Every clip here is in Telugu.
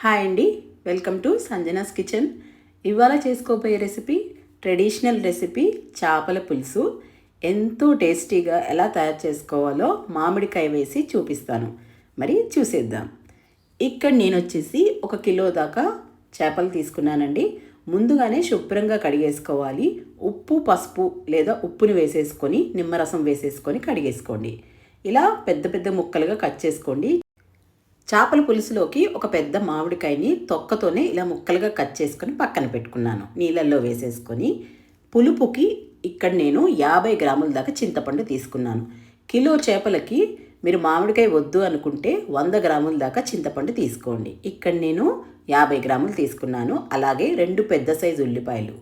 హాయ్ అండి. Welcome to Sanjana's kitchen. ఇవాళ చేసుకోబోయే రెసిపీ ట్రెడిషనల్ రెసిపీ చేపల పులుసు. ఎంతో టేస్టీగా ఎలా తయారు చేసుకోవాలో మామిడికాయ వేసి చూపిస్తాను. మరి చూసేద్దాం. ఇక్కడ నేను వచ్చేసి ఒక కిలో దాకా చేపలు తీసుకున్నానండి. ముందుగానే శుభ్రంగా కడిగేసుకోవాలి. ఉప్పు పసుపు లేదా ఉప్పుని వేసేసుకొని నిమ్మరసం వేసేసుకొని కడిగేసుకోండి. ఇలా పెద్ద పెద్ద ముక్కలుగా కట్ చేసుకోండి. చేపల పులుసులోకి ఒక పెద్ద మామిడికాయని తొక్కతోనే ఇలా ముక్కలుగా కట్ చేసుకొని పక్కన పెట్టుకున్నాను. నీళ్ళల్లో వేసేసుకొని పులుపుకి ఇక్కడ నేను యాభై గ్రాముల దాకా చింతపండు తీసుకున్నాను. కిలో చేపలకి మీరు మామిడికాయ వద్దు అనుకుంటే వంద గ్రాముల దాకా చింతపండు తీసుకోండి. ఇక్కడ నేను యాభై గ్రాములు తీసుకున్నాను. అలాగే రెండు పెద్ద సైజు ఉల్లిపాయలు.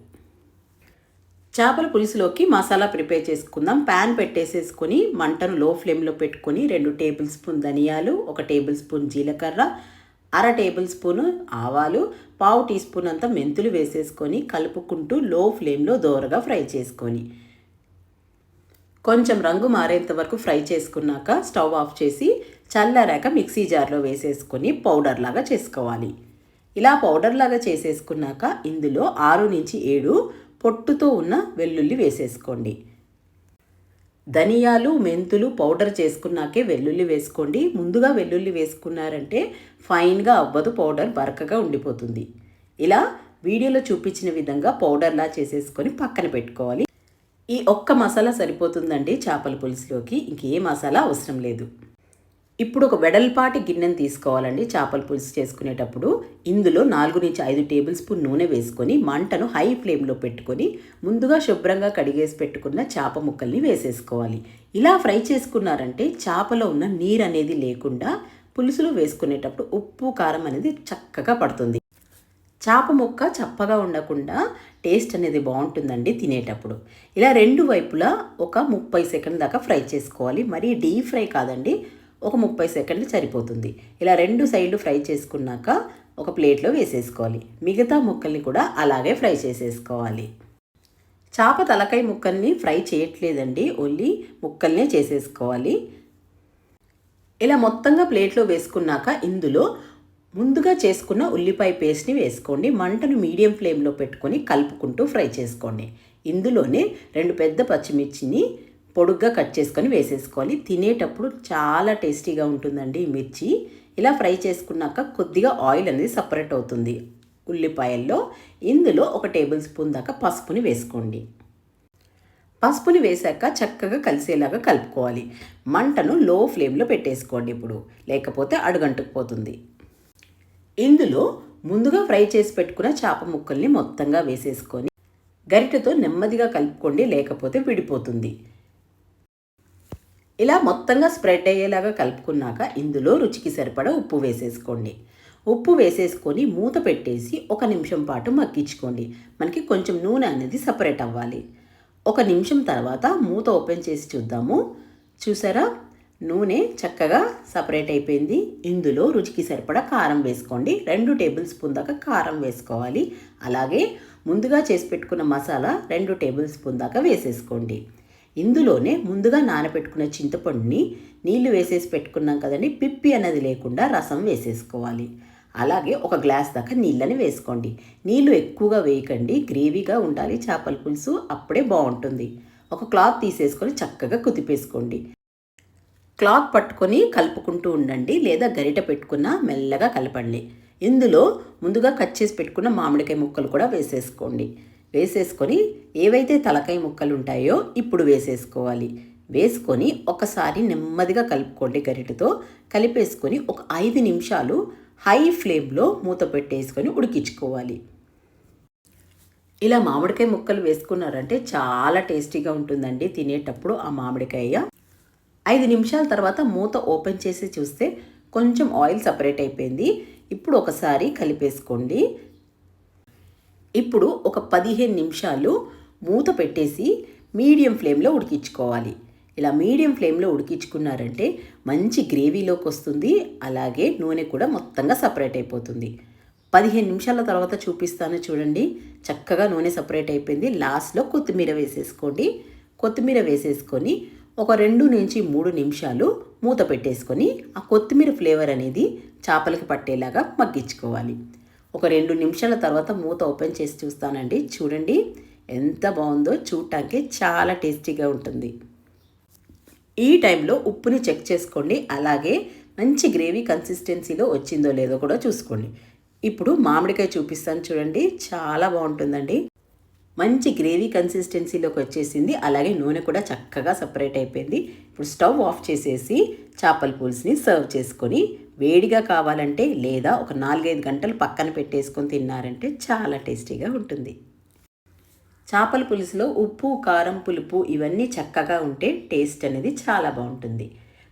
చేపల పులుసులోకి మసాలా ప్రిపేర్ చేసుకుందాం. ప్యాన్ పెట్టేసేసుకొని మంటను లో ఫ్లేమ్లో పెట్టుకొని రెండు టేబుల్ స్పూన్ ధనియాలు ఒక టేబుల్ స్పూన్ జీలకర్ర అర టేబుల్ స్పూను ఆవాలు పావు టీ స్పూన్ అంతా మెంతులు వేసేసుకొని కలుపుకుంటూ లో ఫ్లేమ్లో దోరగా ఫ్రై చేసుకొని. కొంచెం రంగు మారేంత వరకు ఫ్రై చేసుకున్నాక స్టవ్ ఆఫ్ చేసి చల్లారాక మిక్సీ జార్లో వేసేసుకొని పౌడర్ లాగా చేసుకోవాలి. ఇలా పౌడర్ లాగా చేసేసుకున్నాక ఇందులో ఆరు నుంచి ఏడు పొట్టుతో ఉన్న వెల్లుల్లి వేసేసుకోండి. ధనియాలు మెంతులు పౌడర్ చేసుకున్నాకే వెల్లుల్లి వేసుకోండి. ముందుగా వెల్లుల్లి వేసుకున్నారంటే ఫైన్గా అవ్వదు పౌడర్ బరకగా ఉండిపోతుంది. ఇలా వీడియోలో చూపించిన విధంగా పౌడర్లా చేసేసుకొని పక్కన పెట్టుకోవాలి. ఈ ఒక్క మసాలా సరిపోతుందండి చేపల పులుసులోకి. ఇంకే మసాలా అవసరం లేదు. ఇప్పుడు ఒక వెడల్పాటి గిన్నెను తీసుకోవాలండి. చేపల పులుసు చేసుకునేటప్పుడు ఇందులో నాలుగు నుంచి ఐదు టేబుల్ స్పూన్ నూనె వేసుకొని మంటను హై ఫ్లేమ్లో పెట్టుకొని ముందుగా శుభ్రంగా కడిగేసి పెట్టుకున్న చేప ముక్కల్ని వేసేసుకోవాలి. ఇలా ఫ్రై చేసుకున్నారంటే చేపలో ఉన్న నీరు అనేది లేకుండా పులుసులో వేసుకునేటప్పుడు ఉప్పు కారం అనేది చక్కగా పడుతుంది. చేప ముక్క చప్పగా ఉండకుండా టేస్ట్ అనేది బాగుంటుందండి తినేటప్పుడు. ఇలా రెండు వైపులా ఒక ముప్పై సెకండ్ దాకా ఫ్రై చేసుకోవాలి. మరీ డీప్ ఫ్రై కాదండి. ఒక ముప్పై సెకండ్లు సరిపోతుంది. ఇలా రెండు సైడ్లు ఫ్రై చేసుకున్నాక ఒక ప్లేట్లో వేసేసుకోవాలి. మిగతా ముక్కల్ని కూడా అలాగే ఫ్రై చేసేసుకోవాలి. చేప తలకాయ ముక్కల్ని ఫ్రై చేయట్లేదండి. ఓన్లీ ముక్కల్నే చేసేసుకోవాలి. ఇలా మొత్తంగా ప్లేట్లో వేసుకున్నాక ఇందులో ముందుగా చేసుకున్న ఉల్లిపాయ పేస్ట్ని వేసుకోండి. మంటను మీడియం ఫ్లేమ్లో పెట్టుకొని కలుపుకుంటూ ఫ్రై చేసుకోండి. ఇందులోనే రెండు పెద్ద పచ్చిమిర్చిని పొడుగ్గా కట్ చేసుకొని వేసేసుకోవాలి. తినేటప్పుడు చాలా టేస్టీగా ఉంటుందండి ఈ మిర్చి. ఇలా ఫ్రై చేసుకున్నాక కొద్దిగా ఆయిల్ అనేది సపరేట్ అవుతుంది. ఉల్లిపాయల్లో ఇందులో ఒక టేబుల్ స్పూన్ దాకా పసుపుని వేసుకోండి. పసుపుని వేశాక చక్కగా కలిసేలాగా కలుపుకోవాలి. మంటను లో ఫ్లేమ్లో పెట్టేసుకోండి ఇప్పుడు. లేకపోతే అడుగంటుకుపోతుంది ఇందులో ముందుగా ఫ్రై చేసి పెట్టుకున్న చేప ముక్కల్ని మొత్తంగా వేసేసుకొని గరిటెతో నెమ్మదిగా కలుపుకోండి. లేకపోతే విడిపోతుంది. ఇలా మొత్తంగా స్ప్రెడ్ అయ్యేలాగా కలుపుకున్నాక ఇందులో రుచికి సరిపడా ఉప్పు వేసేసుకోండి. ఉప్పు వేసేసుకొని మూత పెట్టేసి ఒక నిమిషం పాటు మగ్గించుకోండి. మనకి కొంచెం నూనె అనేది సపరేట్ అవ్వాలి. ఒక నిమిషం తర్వాత మూత ఓపెన్ చేసి చూద్దాము. చూసారా? నూనె చక్కగా సపరేట్ అయిపోయింది. ఇందులో రుచికి సరిపడా కారం వేసుకోండి. రెండు టేబుల్ స్పూన్ దాకా కారం వేసుకోవాలి. అలాగే ముందుగా చేసి పెట్టుకున్న మసాలా రెండు టేబుల్ స్పూన్ దాకా వేసేసుకోండి. ఇందులోనే ముందుగా నానబెట్టుకున్న చింతపండుని నీళ్ళు వేసేసి పెట్టుకున్నాం కదండి పిప్పి అనేది లేకుండా రసం వేసేసుకోవాలి. అలాగే ఒక గ్లాస్ దాకా నీళ్ళని వేసుకోండి. నీళ్ళు ఎక్కువగా వేయకండి గ్రేవీగా ఉండాలి చేపల పులుసు అప్పుడే బాగుంటుంది. ఒక క్లాత్ తీసేసుకొని చక్కగా కుదిపేసుకోండి. క్లాత్ పట్టుకొని కలుపుకుంటూ ఉండండి లేదా గరిట పెట్టుకున్న మెల్లగా కలపండి. ఇందులో ముందుగా కట్ చేసి పెట్టుకున్న మామిడికాయ ముక్కలు కూడా వేసేసుకోండి. వేసేసుకొని ఏవైతే తలకాయ ముక్కలు ఉంటాయో ఇప్పుడు వేసేసుకోవాలి. వేసుకొని ఒకసారి నెమ్మదిగా కలుపుకోండి గరిటతో. కలిపేసుకొని ఒక ఐదు నిమిషాలు హై ఫ్లేమ్లో మూత పెట్టేసుకొని ఉడికించుకోవాలి. ఇలా మామిడికాయ ముక్కలు వేసుకున్నారంటే చాలా టేస్టీగా ఉంటుందండి తినేటప్పుడు ఆ మామిడికాయ. ఐదు నిమిషాల తర్వాత మూత ఓపెన్ చేసి చూస్తే కొంచెం ఆయిల్ సపరేట్ అయిపోయింది. ఇప్పుడు ఒకసారి కలిపేసుకోండి. ఇప్పుడు ఒక పదిహేను నిమిషాలు మూత పెట్టేసి మీడియం ఫ్లేమ్లో ఉడికించుకోవాలి. ఇలా మీడియం ఫ్లేమ్లో ఉడికించుకున్నారంటే మంచి గ్రేవీలోకి వస్తుంది. అలాగే నూనె కూడా మొత్తంగా సపరేట్ అయిపోతుంది. పదిహేను నిమిషాల తర్వాత చూపిస్తాను చూడండి. చక్కగా నూనె సపరేట్ అయిపోయింది. లాస్ట్లో కొత్తిమీర వేసేసుకోండి. కొత్తిమీర వేసేసుకొని ఒక రెండు నుంచి మూడు నిమిషాలు మూత పెట్టేసుకొని ఆ కొత్తిమీర ఫ్లేవర్ అనేది చేపలకి పట్టేలాగా మగ్గించుకోవాలి. ఒక రెండు నిమిషాల తర్వాత మూత ఓపెన్ చేసి చూస్తానండి. చూడండి ఎంత బాగుందో చూడటానికి చాలా టేస్టీగా ఉంటుంది. ఈ టైంలో ఉప్పుని చెక్ చేసుకోండి. అలాగే మంచి గ్రేవీ కన్సిస్టెన్సీలో వచ్చిందో లేదో కూడా చూసుకోండి. ఇప్పుడు మామిడికాయ చూపిస్తాను చూడండి చాలా బాగుంటుందండి. మంచి గ్రేవీ కన్సిస్టెన్సీలోకి వచ్చేసింది. అలాగే నూనె కూడా చక్కగా సపరేట్ అయిపోయింది. ఇప్పుడు స్టవ్ ఆఫ్ చేసేసి చేపల పులుసుని సర్వ్ చేసుకొని వేడిగా కావాలంటే లేదా ఒక నాలుగైదు గంటలు పక్కన పెట్టేసుకొని తిన్నారంటే చాలా టేస్టీగా ఉంటుంది. చేపల పులుసులో ఉప్పు కారం పులుపు ఇవన్నీ చక్కగా ఉంటే టేస్ట్ అనేది చాలా బాగుంటుంది.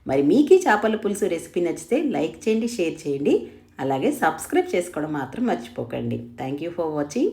మరి మీకు చేపల పులుసు రెసిపీ నచ్చితే లైక్ చేయండి షేర్ చేయండి. అలాగే సబ్స్క్రైబ్ చేసుకోవడం మాత్రం మర్చిపోకండి. Thank you for watching.